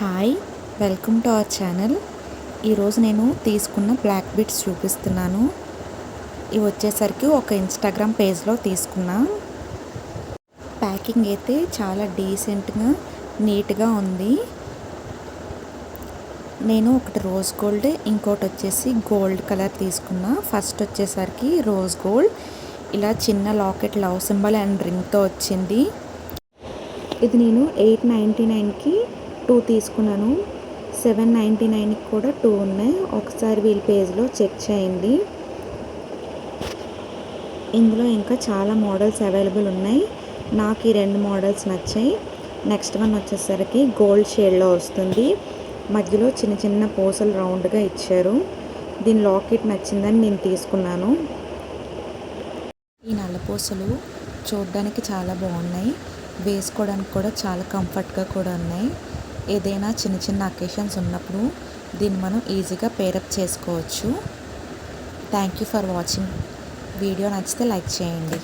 Hi welcome to our channel. ఈరోజు నేను తీసుకున్న బ్లాక్ బిట్స్ చూపిస్తున్నాను. ఇవి వచ్చేసరికి ఒక ఇన్స్టాగ్రామ్ పేజ్లో తీసుకున్నా. ప్యాకింగ్ అయితే చాలా డీసెంట్గా నీట్గా ఉంది. నేను ఒకటి రోజ్ గోల్డ్ ఇంకోటి వచ్చేసి గోల్డ్ కలర్ తీసుకున్నా. ఫస్ట్ వచ్చేసరికి రోజ్ గోల్డ్. ఇలా చిన్న లాకెట్ లవ్ సింబల్ అండ్ రింగ్తో వచ్చింది. ఇది నేను ఎయిట్ నైంటీ నైన్కి టూ తీసుకున్నాను. సెవెన్ నైంటీ నైన్కి కూడా టూ ఉన్నాయి. ఒకసారి వీళ్ళ పేజ్లో చెక్ చేయండి. ఇందులో ఇంకా చాలా మోడల్స్ అవైలబుల్ ఉన్నాయి. నాకు ఈ రెండు మోడల్స్ నచ్చాయి. నెక్స్ట్ వన్ వచ్చేసరికి గోల్డ్ షేడ్లో వస్తుంది. మధ్యలో చిన్న చిన్న పూసలు రౌండ్గా ఇచ్చారు. దీని లాకెట్ నచ్చిందని నేను తీసుకున్నాను. ఈ నల్లపూసలు చూడడానికి చాలా బాగున్నాయి. వేసుకోవడానికి కూడా చాలా కంఫర్ట్గా కూడా ఉన్నాయి. ఏదైనా చిన్న చిన్న అకేషన్స్ ఉన్నప్పుడు దీన్ని మనం ఈజీగా పేరప్ చేసుకోవచ్చు. Thank you for watching video నచ్చితే లైక్ చేయండి.